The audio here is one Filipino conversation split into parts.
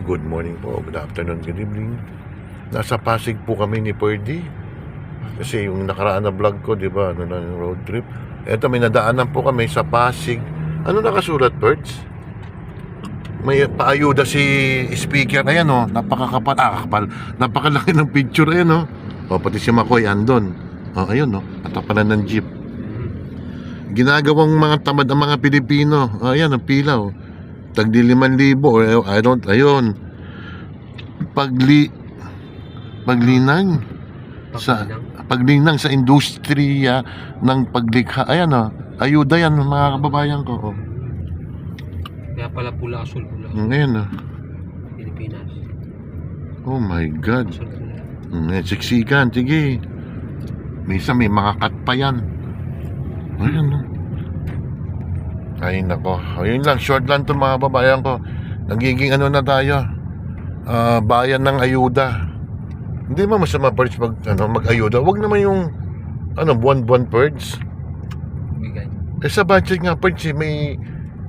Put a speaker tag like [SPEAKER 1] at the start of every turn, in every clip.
[SPEAKER 1] Good morning po, good afternoon, good evening. Nasa Pasig po kami ni Purdy. Kasi yung nakaraan na vlog ko, di ba, ano na yung road trip. Eto, may nadaanan po kami sa Pasig. Ano nakasulat, Birds? May paayuda si speaker. Ayan o, napakakapal. Ah, kapal. Napakalaki ng picture. Ayan o. O, pati si Makoy andon. O, ayun o. Patapalan ng jeep. Ginagawang mga tamad ang mga Pilipino. O, ayan, ang pila o. Tagdi 5,000 or I don't, ayun. Pagli, paglinang sa paglinang sa industriya ng paglikha. Ayan o, ayuda yan mga kababayan ko. Oh.
[SPEAKER 2] Kaya pala pula asul pula.
[SPEAKER 1] Ngayon o.
[SPEAKER 2] Pilipinas.
[SPEAKER 1] Oh my God.
[SPEAKER 2] Asul.
[SPEAKER 1] Mm, eh, siksikan, sige. Minsan may mga cut pa yan. Ayan o. Ay nako. Ayun lang, short lang to mga babayan ko. Nagiging ano na tayo. ah, bayan ng ayuda. Hindi mo masama birds mag, ano, mag-ayuda. Huwag naman yung ano, buwan-buwan birds.
[SPEAKER 2] Bigay.
[SPEAKER 1] Eh sa budget nga birds, eh, may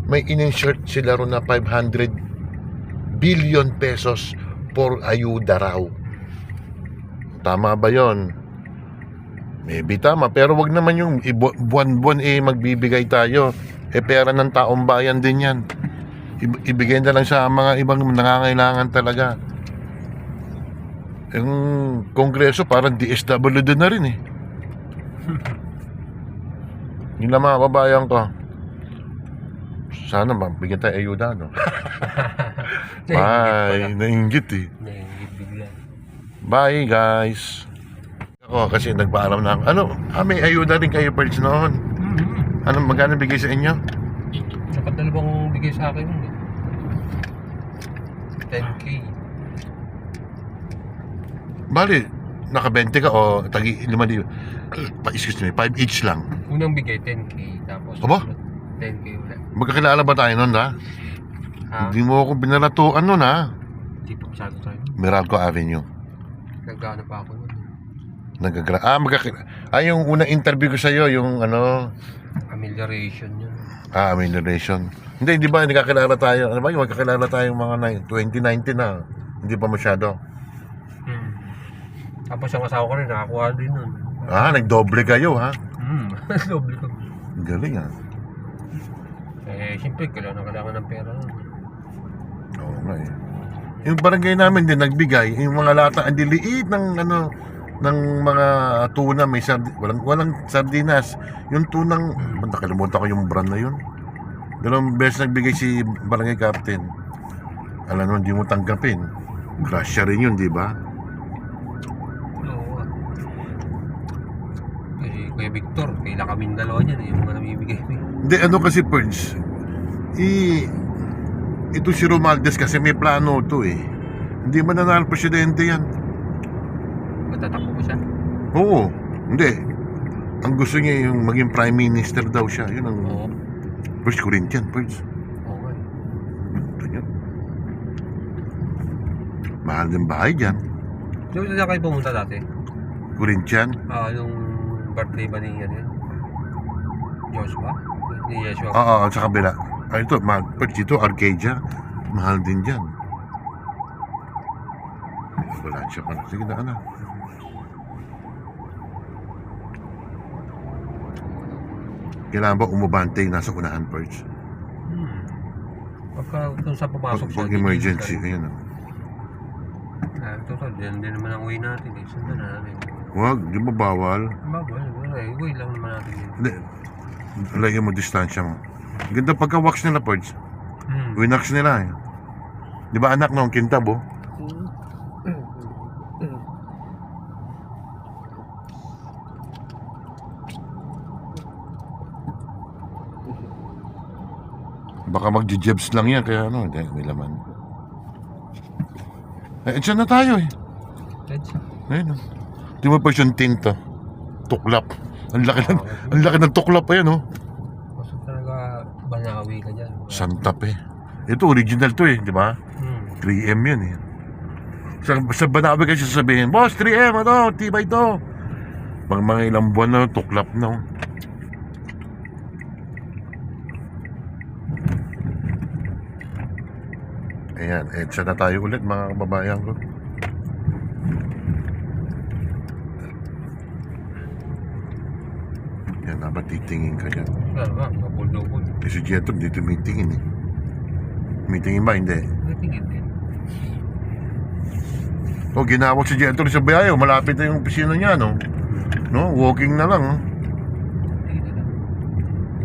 [SPEAKER 1] may in-insert sila ron na 500 billion pesos for ayuda raw. Tama ba yon? Maybe tama, pero wag naman yung buwan-buwan eh magbibigay tayo. Eh pera ng taong bayan din yan. Ib- ibigay na lang sa mga ibang nangangailangan talaga. Yung kongreso parang DSWD na rin eh. Yun lang mga kababayan ko. Sana mabigyan tayo ayuda, no? Bye. Nainggit eh.
[SPEAKER 2] Bigla.
[SPEAKER 1] Bye, guys. Ako kasi nagpaalam na ako. Ano? Ah, may ayuda rin kayo, Perch, noon.
[SPEAKER 2] Mm-hmm.
[SPEAKER 1] Ano, magkano bigay sa inyo?
[SPEAKER 2] Dapat dalawang bigay sa akin yun eh. 10k.
[SPEAKER 1] Bali, naka-20 ka o tagi 5 libo. Pa, excuse me, 5 each lang.
[SPEAKER 2] Unang bigay 10k. Tapos
[SPEAKER 1] Aba?
[SPEAKER 2] 10k ulit.
[SPEAKER 1] Magkakilala ba tayo noon, ha?
[SPEAKER 2] Ha?
[SPEAKER 1] Hindi mo ako binalatuan noon, ha?
[SPEAKER 2] Hindi pa masyado tayo.
[SPEAKER 1] Meralco Avenue.
[SPEAKER 2] Nagano pa ako nun.
[SPEAKER 1] Nagagra ah, magkakilala. Ah, yung unang interview ko sa'yo, yung ano,
[SPEAKER 2] Amelioration yun.
[SPEAKER 1] ah, amelioration. Hindi, hindi ba, nagkakilala tayo. Ano ba yung magkakilala tayong mga nine- 2019 na. Hindi pa masyado.
[SPEAKER 2] Hmm. Tapos ang asawa ko rin nakakuha din nun.
[SPEAKER 1] Ah, nagdoble kayo, ha?
[SPEAKER 2] Hmm. Doble ko.
[SPEAKER 1] Galing, ha?
[SPEAKER 2] Eh, siyempre, kailangan kailangan ng pera nun.
[SPEAKER 1] Oo nga eh. Yung barangay namin din nagbigay, yung mga lata, ang diliit ng ano, ng mga tuna, may sardi, walang, walang sardinas. Yung tunang, nakalimutan ko yung brand na yun. Dalawang beses nagbigay si barangay captain. Alam mo, hindi mo tanggapin. Grasya rin yun, di ba?
[SPEAKER 2] Oo. Eh, Kuya Victor, kaila kaming dalawa niyan eh, yung mga namimigay.
[SPEAKER 1] Hindi, ano kasi, Purge, i, ito si Romaldes kasi may plano to eh. Hindi man nanalo presidente yan.
[SPEAKER 2] Matatakbo ko siya.
[SPEAKER 1] Oo, hindi. Ang gusto niya yung maging prime minister daw siya. Yun ang
[SPEAKER 2] Oo.
[SPEAKER 1] First Corinthian, first.
[SPEAKER 2] Oo nga. eh.
[SPEAKER 1] Ito yun. Mahal din bahay dyan.
[SPEAKER 2] Saan saan kayo pumunta dati?
[SPEAKER 1] Corinthian.
[SPEAKER 2] Ah, yung birthday ba ni yan yun? Joshua? Ni Yeshua?
[SPEAKER 1] Oo, sa kabila. Ah, ito, mahal. First dito, Arcadia. Mahal din dyan. Wala siya pa. Sige na, ano. Kailangan ba umubante yung nasa unahan, Perch?
[SPEAKER 2] Hmm. Pagka kung sa
[SPEAKER 1] Pag,
[SPEAKER 2] pumasok
[SPEAKER 1] pag
[SPEAKER 2] di-
[SPEAKER 1] emergency, ayun. ah.
[SPEAKER 2] Ah, total, din, din naman ang uwi natin eh. Sundan na namin.
[SPEAKER 1] Huwag, di ba bawal?
[SPEAKER 2] Bawal, wala eh. Uwi lang naman natin yun.
[SPEAKER 1] Hindi. Lagyan mo distansya mo. Ganda pagka-wax nila, Perch.
[SPEAKER 2] Hmm.
[SPEAKER 1] Winax nila eh. Di ba anak nung kintab oh? Baka magji-jebs lang yan kaya ano, hindi, may laman. Eh, dyan na tayo eh. Ayun oh. Di mo pa yung tinta. Tuklap. Ang laki ng, ang laki ng tuklap pa yan oh.
[SPEAKER 2] Basta talaga banawi ka dyan.
[SPEAKER 1] Santa Fe. Ito original to eh, di ba?
[SPEAKER 2] Hmm.
[SPEAKER 1] 3M yun eh. Sa, sa Banawe kasi sasabihin, Boss, 3M, ano, tibay to. Pag mga ilang buwan na, tuklap na. oh. Ayan, EDSA na tayo ulit mga kababayan ko. Yan, dapat titingin ka dyan.
[SPEAKER 2] Bulldog
[SPEAKER 1] Eh, si Jeto, hindi tumitingin eh. Tumitingin ba? Hindi.
[SPEAKER 2] May tingin din.
[SPEAKER 1] O, ginawag si Jeto sa Biayo. Malapit na yung opisina niya, no? No, walking na lang. oh.
[SPEAKER 2] Tingin na lang.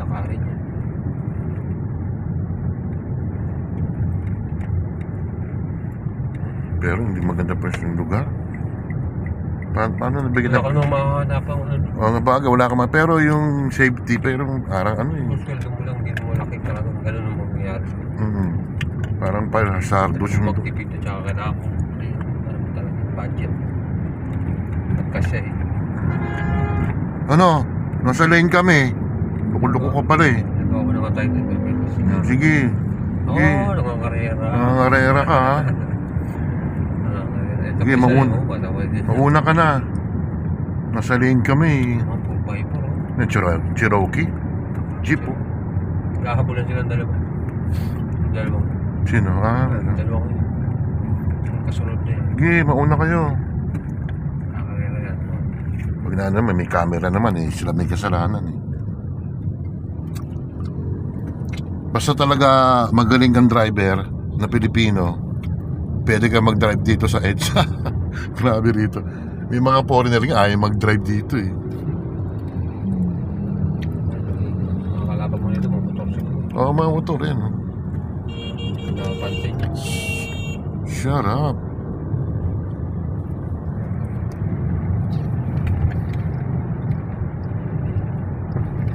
[SPEAKER 2] Lakarin niya.
[SPEAKER 1] Pero hindi maganda pa yung lugar. Pa paano nabigyan
[SPEAKER 2] Wala ka
[SPEAKER 1] na?
[SPEAKER 2] nang makahanapan ano.
[SPEAKER 1] O, nga baga, wala ka ma. Pero yung safety, pero parang ano
[SPEAKER 2] Kung
[SPEAKER 1] eh.
[SPEAKER 2] sweldo mo lang, hindi mo malaki talagang ganun ang mangyayari sa
[SPEAKER 1] Mm, parang parang hazardous yung...
[SPEAKER 2] Magtipid at saka kailangan mo. Ay, ano mo talaga yung budget. Nagkasya eh.
[SPEAKER 1] Ano? Nasa lane kami. Luko-luko ka pala eh.
[SPEAKER 2] Nagawa mo na. May sinabi.
[SPEAKER 1] Sige.
[SPEAKER 2] Oo,
[SPEAKER 1] Sige.
[SPEAKER 2] oh, nangangarera.
[SPEAKER 1] Nangangarera ka ha. Sige, mauna.
[SPEAKER 2] oh, patawad din.
[SPEAKER 1] Mauna ka na. Nasa lane kami.
[SPEAKER 2] 4x4 oh.
[SPEAKER 1] Chiro- Cherokee. Jeep oh.
[SPEAKER 2] Kahabulan silang dalawa. Dalawang.
[SPEAKER 1] Sino? Ah.
[SPEAKER 2] Dalawang yun. Yung kasunod na yun.
[SPEAKER 1] Sige, mauna kayo. Pag na naman, may camera naman eh. Sila may kasalanan eh. Basta talaga magaling kang driver na Pilipino, pwede ka mag-drive dito sa EDSA. Grabe rito. May mga foreigner nga ayaw mag-drive dito eh.
[SPEAKER 2] Mga kalaban mo nito, mga motor siguro.
[SPEAKER 1] Oo, mga motor yan.
[SPEAKER 2] niya.
[SPEAKER 1] Shut up.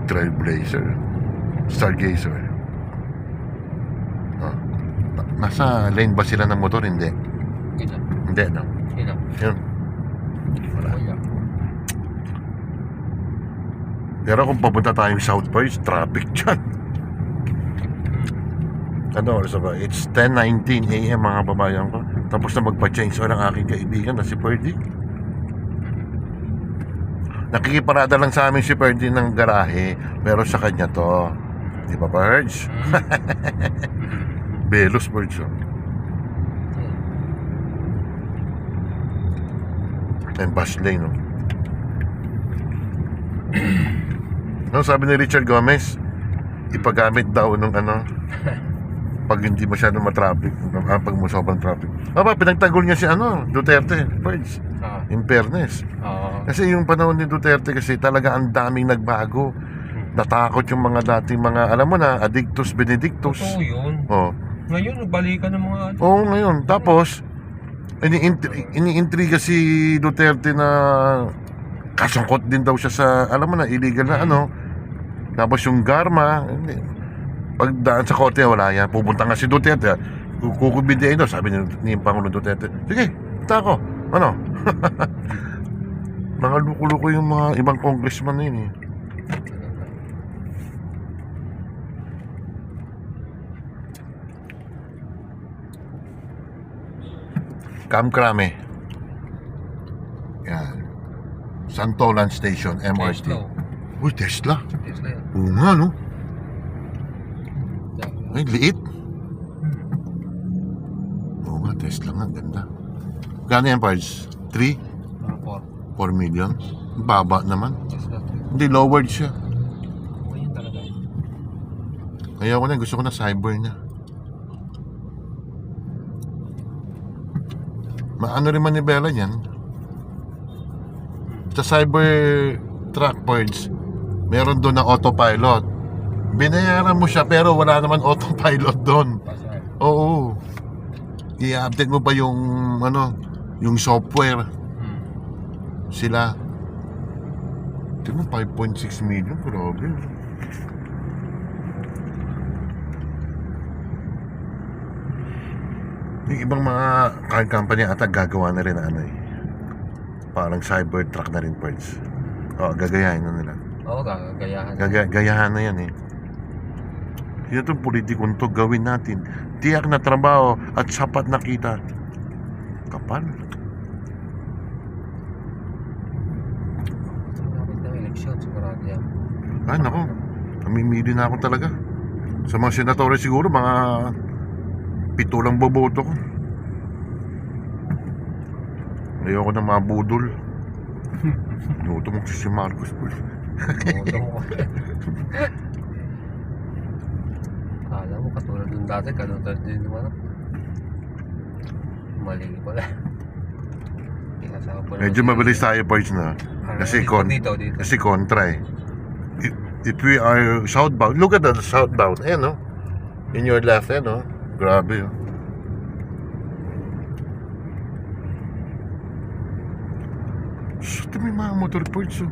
[SPEAKER 1] Trailblazer. Stargazer. Na- Nasa lane ba sila ng motor? Hindi.
[SPEAKER 2] Ina.
[SPEAKER 1] Hindi, no?
[SPEAKER 2] Ina.
[SPEAKER 1] Yun.
[SPEAKER 2] Wala.
[SPEAKER 1] Pero kung papunta tayong South Park, traffic dyan. Ano oras ba? It's 10.19 a.m. mga babayan ko. Tapos na magpa-change oil ang aking kaibigan na si Ferdy. Nakikiparada lang sa amin si Ferdy ng garahe. Pero sa kanya to. Di ba, Birds? Belos, Birds. Oh. And bus lane, no? Ano sabi ni Richard Gomez? Ipagamit daw nung ano pag hindi masyado matraffic, ah, pag mo sobrang traffic. Aba, pinagtanggol niya si ano, Duterte, Birds,
[SPEAKER 2] Ah.
[SPEAKER 1] in fairness.
[SPEAKER 2] Ah.
[SPEAKER 1] Kasi yung panahon ni Duterte kasi talaga ang daming nagbago. Natakot yung mga dating mga, alam mo na, addictus benedictus.
[SPEAKER 2] Totoo yun.
[SPEAKER 1] Oh.
[SPEAKER 2] Ngayon, nagbalikan ng mga...
[SPEAKER 1] Oo, ngayon. Tapos, ini-intri- iniintriga si Duterte na kasangkot din daw siya sa, alam mo na, illegal na ano. Tapos yung Garma, hindi. Pagdaan sa korte, wala yan. Pupunta nga si Duterte. Kukubidiin daw, sabi ni, ni Pangulong Duterte. Sige, punta ako. Ano? mga luko-luko yung mga ibang congressman na yun eh. Kamkrame. Yan. Santolan Station, MRT.
[SPEAKER 2] Tesla.
[SPEAKER 1] Uy, Tesla.
[SPEAKER 2] Tesla yan.
[SPEAKER 1] Oo nga, no? Ay, liit. Oo nga, Tesla nga, ganda. Gano yan, Pards? 3?
[SPEAKER 2] Mga 4.
[SPEAKER 1] 4 million? Baba naman.
[SPEAKER 2] Tesla.
[SPEAKER 1] Hindi, lowered siya.
[SPEAKER 2] Oo, yun talaga.
[SPEAKER 1] Kaya ko na, gusto ko na cyber niya. Maano rin manibela yan. Sa cyber truck parts, meron doon na autopilot. Binayaran mo siya pero wala naman autopilot doon. Oo. I-update mo pa yung ano, yung software
[SPEAKER 2] Hmm.
[SPEAKER 1] sila. Tingnan mo 5.6 million, grabe. Yung ibang mga car company ata gagawa na rin ano eh. Parang cyber truck na rin parts. Oo, gagayahin na nila.
[SPEAKER 2] Oo, gagayahan.
[SPEAKER 1] Gaga gayahan na yan eh. Ito itong politikong to gawin natin. Tiyak na trabaho at sapat na kita. Kapal.
[SPEAKER 2] Malapit ng eleksyon, sigurado yan.
[SPEAKER 1] Ay, nako. Namimili na ako talaga. Sa mga senatore siguro, mga pito lang boboto ko. Ayoko na mabudol. Inuto mo si Marcos po.
[SPEAKER 2] Kala mo, katulad nung dati, katulad din naman. Mali pala.
[SPEAKER 1] Medyo mabilis tayo, Poys, na.
[SPEAKER 2] Ah,
[SPEAKER 1] Kasi kon
[SPEAKER 2] Dito, dito.
[SPEAKER 1] kasi kontra eh. If, if we are southbound, look at the southbound. Ayan, no? In your left, ayan, no? Grabe, oh. Shit, may mga motor points, oh.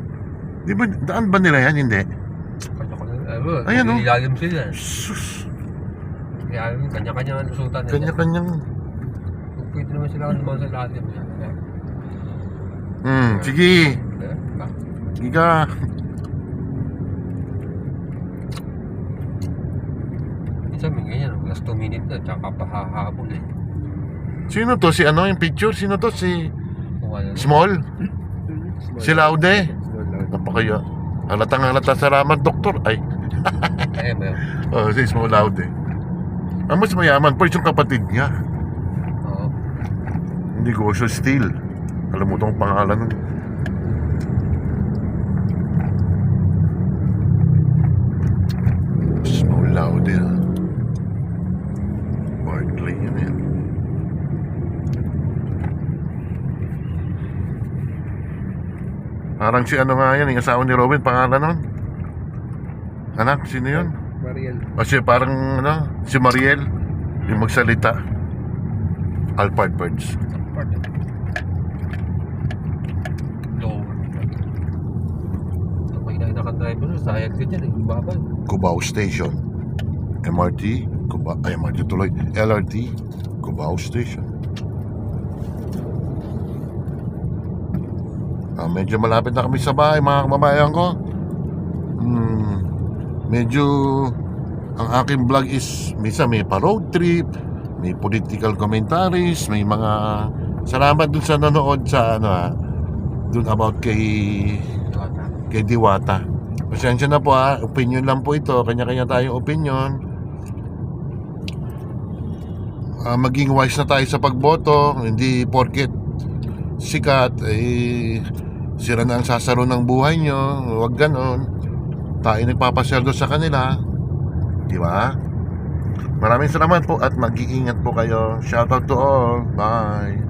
[SPEAKER 1] Di ba, daan ba nila yan? Hindi.
[SPEAKER 2] Kanya-kanya. Ano,
[SPEAKER 1] Ayan, oh.
[SPEAKER 2] Ilalim sila.
[SPEAKER 1] Sus,
[SPEAKER 2] Ilalim, kanya-kanya ang lusutan nila.
[SPEAKER 1] kanya-kanyang...
[SPEAKER 2] Kung pwede naman sila naman sa lalim.
[SPEAKER 1] Hmm, sige. Sige ka.
[SPEAKER 2] Minsan may ganyan, last 2 minutes na, tsaka pahahabol eh.
[SPEAKER 1] Sino to? Si ano yung picture? Sino to? Si
[SPEAKER 2] Kung ano.
[SPEAKER 1] Small? Si Laude? Napakaya. Halatang halata salamat, doktor. Ay,
[SPEAKER 2] Eh, may,
[SPEAKER 1] oh, si Small Laude. Ang mas mayaman po yung kapatid niya.
[SPEAKER 2] oo.
[SPEAKER 1] Negosyo Steel. Alam mo itong pangalan nun. Small Laude. ah. Barclay yun yan. Parang si ano nga yan, yung asawa ni Robin, pangalan nun? Anak, sino yun?
[SPEAKER 2] Mariel.
[SPEAKER 1] O siya parang ano, si Mariel, yung magsalita. Alphard Birds.
[SPEAKER 2] Lower. Kapag na naka-driver, sayang din yan eh. Baba.
[SPEAKER 1] Cubao Station. MRT, Cubao, ay MRT tuloy, LRT, Cubao Station. Ah, medyo malapit na kami sa bahay, mga kababayan ko. Hmm, medyo ang aking vlog is minsan may pa road trip, may political commentaries, may mga salamat dun sa nanood sa ano ah, dun about kay kay Diwata. Pasensya na po ha, opinion lang po ito, kanya-kanya tayong opinion. Ah, maging wise na tayo sa pagboto, hindi porket sikat, eh, sira na ang sasaro ng buhay nyo, huwag ganon. Tayo nagpapasweldo sa kanila, di ba? Maraming salamat po at mag-iingat po kayo. Shoutout to all. Bye.